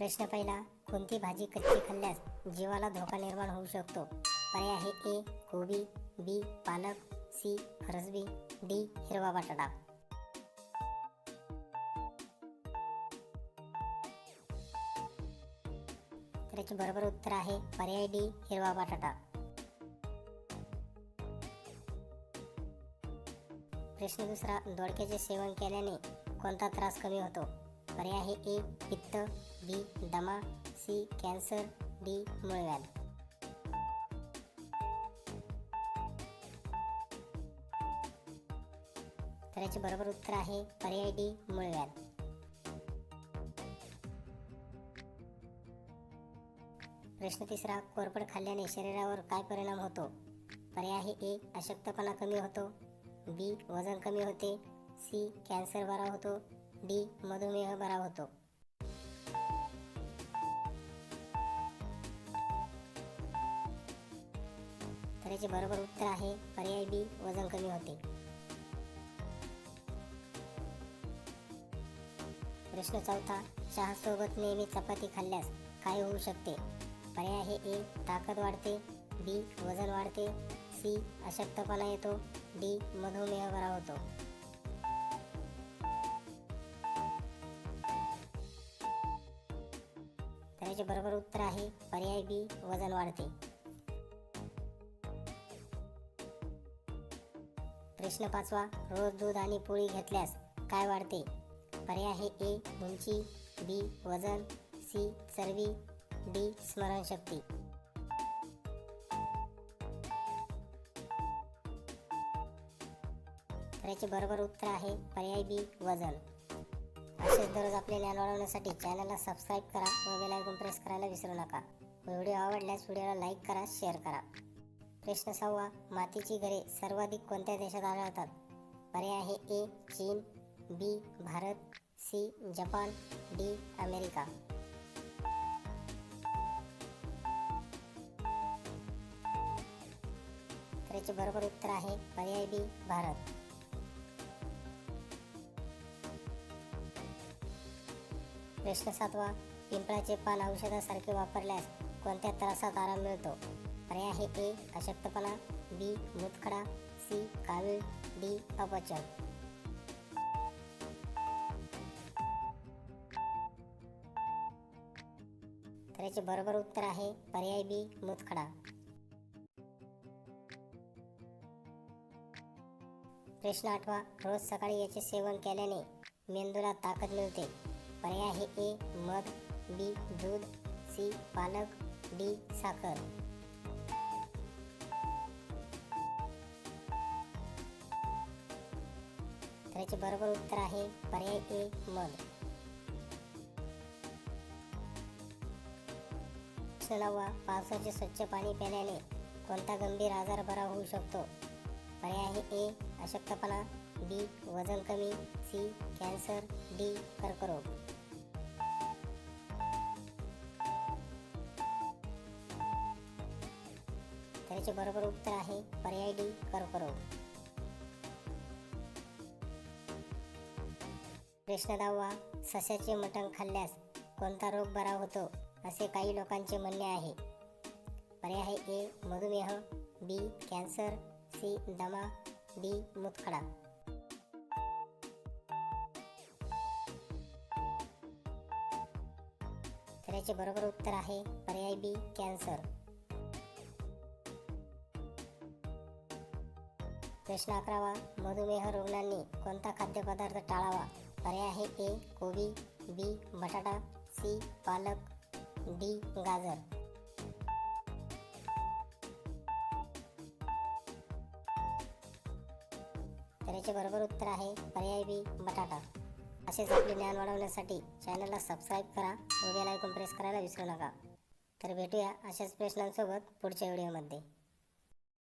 प्रश्न पहिला कोणती भाजी कच्ची खाल्ल्यास जीवाला धोका निर्माण होऊ शकतो? पर्याय आहे ए कोबी बी पालक सी फरसबी डी हिरवा बटाटा. तर याचे बरोबर उत्तर आहे पर्याय डी हिरवा बटाटा. प्रश्न दुसरा दोडक्याचे सेवन केल्याने कोणता त्रास कमी होतो? पर्याय आहे ए पित्त बी दमा सी कॅन्सर डी मूळव्याध. तर याचे बरोबर उत्तर आहे पर्याय डी मूळव्याध. प्रश्न तिसरा कोरफड खाल्ल्याने शरीरावर काय परिणाम होतो? पर्याय आहे ए अशक्तपणा कमी होतो. बी वजन कमी होते. सी कॅन्सर बरा होतो. डी मधुमेह बरा होतो. तर याचे बरोबर उत्तर आहे पर्याय बी वजन कमी होते. प्रश्न चौथा चहासोबत नेहमी चपाती खाल्ल्यास काय होऊ शकते? पर्याय आहे ए ताकद वाढते बी वजन वाढते सी अशक्तपणा येतो डी मधुमेह बरा होतो. याचे बरोबर उत्तर आहे. पर्याय बी वजन वाढते. प्रश्न पाचवा रोज दूध आणि पोळी घेतल्यास काय वाढते? पर्याय आहे ए उंची बी वजन सी चरबी डी स्मरणशक्ती. तर याचे बरोबर उत्तर आहे पर्याय बी वजन. असेच दररोज आपले ज्ञान वाढवण्यासाठी चॅनलला सबस्क्राईब करा व बेल आयकॉन विसरू नका. व्हिडिओ आवडल्यास व्हिडिओला लाईक करा शेअर करा. प्रश्न सहावा मातीची घरे सर्वाधिक कोणत्या देशात आढळतात? पर्याय आहे A Chin B Bharat C Japan D America. तर याचे बरोबर उत्तर आहे पर्याय बी भारत. प्रश्न सातवा पिंपळाचे पान औषधासारखे वापरल्यास कोणत्या त्रासात आराम मिळतो? पर्याय आहे ए अशक्तपणा बी मुतखडा सी कावीळ डी अपचन. तर याचे बरोबर उत्तर आहे पर्याय बी मुतखडा. प्रश्न आठवा रोज सकाळी याचे सेवन केल्याने मेंदूला ताकद मिळते. पर्याय आहे ए मध बी दूध सी पालक डी साखर. तर याचे बरोबर उत्तर आहे पर्याय ए मध. चलावा पावसाचे स्वच्छ पाणी पिण्याने कोणता गंभीर आजार बरा होऊ शकतो? पर्याय आहे ए अशक्तपणा बी वजन कमी सी कॅन्सर डी कर्करोग. याचे बरोबर उत्तर आहे पर्याय डी कर्करोग. प्रश्न दहावा सस्याचे मटण खाल्ल्यास कोणता रोग बरा होतो असे काही लोकांचे म्हणणे आहे. पर्याय आहे ए मधुमेह बी कॅन्सर सी दमा डी मुतखडा. तर याचे बरोबर उत्तर आहे पर्याय बी कॅन्सर. प्रश्न अकरावा मधुमेह रुग्णांनी कोणता खाद्यपदार्थ टाळावा? पर्याय आहे ए कोबी बी बटाटा सी पालक डी गाजर. तर याचे बरोबर उत्तर आहे पर्याय बी बटाटा. असेच आपले ज्ञान वाढवण्यासाठी चॅनलला सबस्क्राईब करा व बेल आयकॉन प्रेस करायला विसरू नका. तर भेटूया अशाच प्रश्नांसोबत पुढच्या व्हिडिओमध्ये